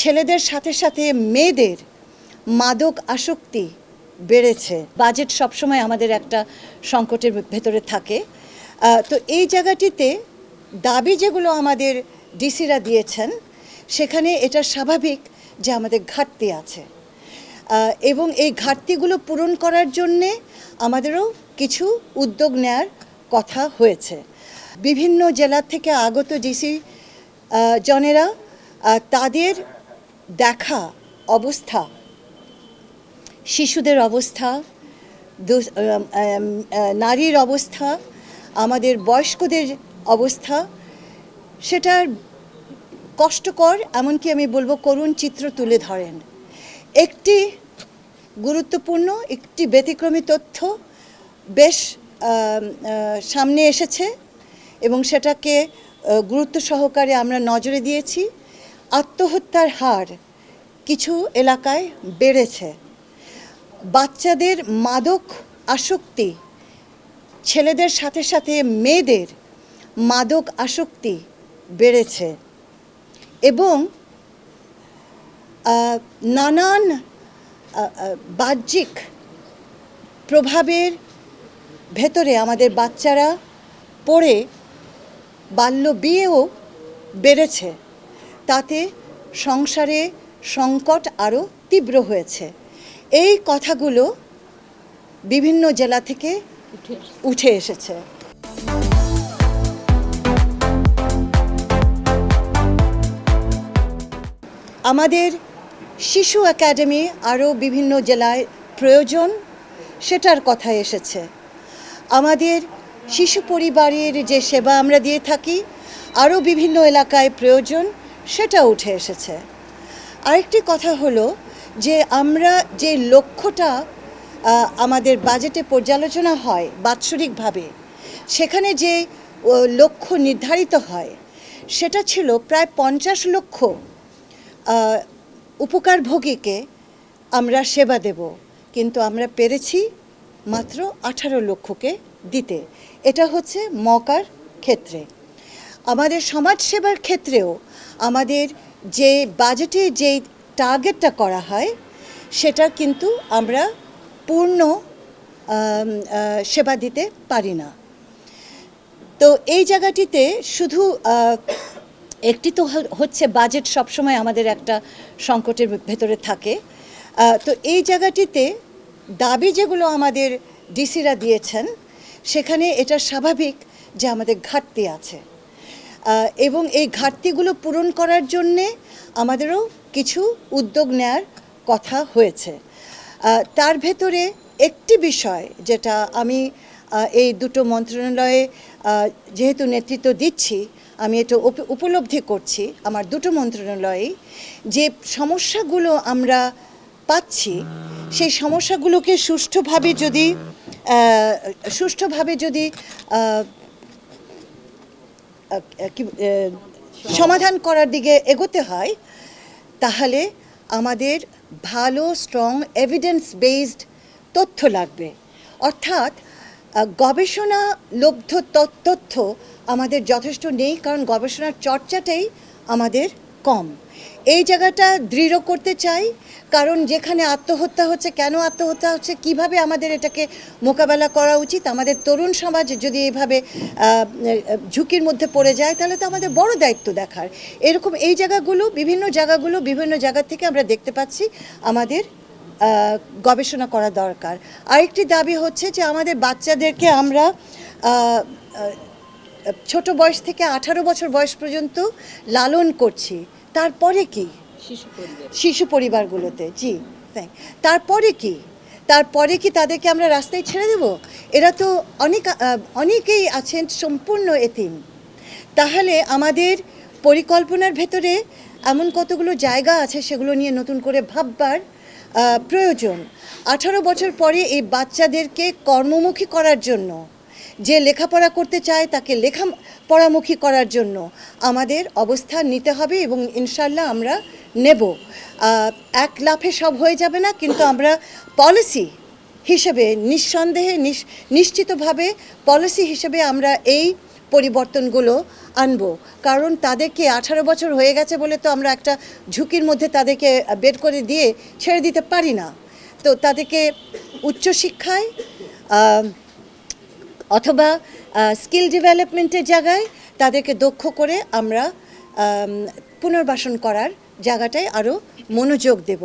ছেলেদের সাথে সাথে মেয়েদের মাদক আসক্তি বেড়েছে। বাজেট সবসময় আমাদের একটা সংকটের ভেতরে থাকে। তো এই জায়গাটিতে দাবি যেগুলো আমাদের ডিসিরা দিয়েছেন, সেখানে এটা স্বাভাবিক যে আমাদের ঘাটতি আছে। এবং এই ঘাটতিগুলো পূরণ করার জন্যে আমাদেরও কিছু উদ্যোগ নেয়ার কথা হয়েছে। বিভিন্ন জেলা থেকে আগত ডিসি জনেরা তাদের দেখা, অবস্থা। শিশুদের অবস্থা নারীর অবস্থা, আমাদের বয়স্কদের অবস্থা সেটার কষ্টকর, এমনকি আমি বলব করুণ চিত্র তুলে ধরেন। একটি গুরুত্বপূর্ণ, একটি ব্যতিক্রমী তথ্য বেশ সামনে এসেছে এবং সেটাকে গুরুত্ব সহকারে আমরা নজরে দিয়েছি। আত্মহত্যার হার কিছু এলাকায় বেড়েছে। বাচ্চাদের মাদক আসক্তি, ছেলেদের সাথে সাথে মেয়েদের মাদক আসক্তি বেড়েছে এবং নানান বাহ্যিক প্রভাবের ভেতরে আমাদের বাচ্চারা পড়ে, বাল্য বিয়েও বেড়েছে। তাতে সংসারে সংকট আরও তীব্র হয়েছে। এই কথাগুলো বিভিন্ন জেলা থেকে উঠে এসেছে। আমাদের শিশু একাডেমি আরও বিভিন্ন জেলায় প্রয়োজন সেটার কথা এসেছে। আমাদের শিশু পরিবারের যে সেবা আমরা দিয়ে থাকি, আরও বিভিন্ন এলাকায় প্রয়োজন সেটা উঠে এসেছে। আরেকটি কথা হলো যে আমরা যে লক্ষ্যটা আমাদের বাজেটে পর্যালোচনা হয় বাৎসরিকভাবে, সেখানে যে লক্ষ্য নির্ধারিত হয়, সেটা ছিল প্রায় পঞ্চাশ লক্ষ উপকারভোগীকে আমরা সেবা দেব। কিন্তু আমরা পেরেছি মাত্র আঠারো লক্ষকে দিতে। এটা হচ্ছে মকার ক্ষেত্রে। আমাদের সমাজসেবার ক্ষেত্রেও আমাদের যে বাজেটে যে টার্গেটটা করা হয়, সেটা কিন্তু আমরা পূর্ণ সেবা দিতে পারি না। তো এই জায়গাটিতে শুধু একটি তো হচ্ছে বাজেট সবসময় আমাদের একটা সংকটের ভেতরে থাকে। তো এই জায়গাটিতে দাবি যেগুলো আমাদের ডিসিরা দিয়েছেন, সেখানে এটা স্বাভাবিক যে আমাদের ঘাটতি আছে। এবং এই ঘাটতিগুলো পূরণ করার জন্যে আমাদেরও কিছু উদ্যোগ নেয়ার কথা হয়েছে। তার ভেতরে একটি বিষয় যেটা আমি এই দুটো মন্ত্রণালয়ে যেহেতু নেতৃত্ব দিচ্ছি, আমি এটা উপ- উপলব্ধি করছি আমার দুটো মন্ত্রণালয়েই, যে সমস্যাগুলো আমরা পাচ্ছি, সেই সমস্যাগুলোকে সুষ্ঠুভাবে যদি সুষ্ঠুভাবে যদি সমাধান করার দিকে এগোতে হয়, তাহলে আমাদের ভালো স্ট্রং এভিডেন্স বেসড তথ্য লাগবে। অর্থাৎ গবেষণা লব্ধ তথ্য আমাদের যথেষ্ট নেই, কারণ গবেষণার চর্চাটাই আমাদের কম। এই জায়গাটা দৃঢ় করতে চাই, কারণ যেখানে আত্মহত্যা হচ্ছে, কেন আত্মহত্যা হচ্ছে, কীভাবে আমাদের এটাকে মোকাবেলা করা উচিত, আমাদের তরুণ সমাজ যদি এভাবে ঝুঁকির মধ্যে পড়ে যায়, তাহলে তো আমাদের বড় দায়িত্ব দেখার। এরকম এই জায়গাগুলো, বিভিন্ন জায়গাগুলো, বিভিন্ন জায়গা থেকে আমরা দেখতে পাচ্ছি আমাদের গবেষণা করা দরকার। আরেকটি দাবি হচ্ছে যে আমাদের বাচ্চাদেরকে আমরা ছোট বয়স থেকে আঠারো বছর বয়স পর্যন্ত লালন করছি। তারপরে কি? শিশু পরিবারগুলোতে, জি তারপরে কি? তারপরে কি তাদেরকে আমরা রাস্তায় ছেড়ে দেব? এরা তো অনেক অনেকেই আছেন সম্পূর্ণ এতিম। তাহলে আমাদের পরিকল্পনার ভেতরে এমন কতগুলো জায়গা আছে সেগুলো নিয়ে নতুন করে ভাববার প্রয়োজন। আঠারো বছর পরে এই বাচ্চাদেরকে কর্মমুখী করার জন্য যে লেখাপড়া করতে চায় তাকে লেখা পড়ামুখী করার জন্য আমাদের অবস্থান নিতে হবে এবং ইনশাল্লাহ আমরা নেব। এক লাফে সব হয়ে যাবে না, কিন্তু আমরা পলিসি হিসেবে নিঃসন্দেহে নিশ- নিশ্চিতভাবে পলিসি হিসেবে আমরা এই পরিবর্তনগুলো আনব। কারণ তাদেরকে আঠারো বছর হয়ে গেছে বলে তো আমরা একটা ঝুঁকির মধ্যে তাদেরকে বের করে দিয়ে ছেড়ে দিতে পারি না। তো তাদেরকে উচ্চশিক্ষায় অথবা স্কিল ডেভেলপমেন্টের জায়গায় তাদেরকে দক্ষ করে আমরা পুনর্বাসন করার জায়গাটায় আরও মনোযোগ দেব।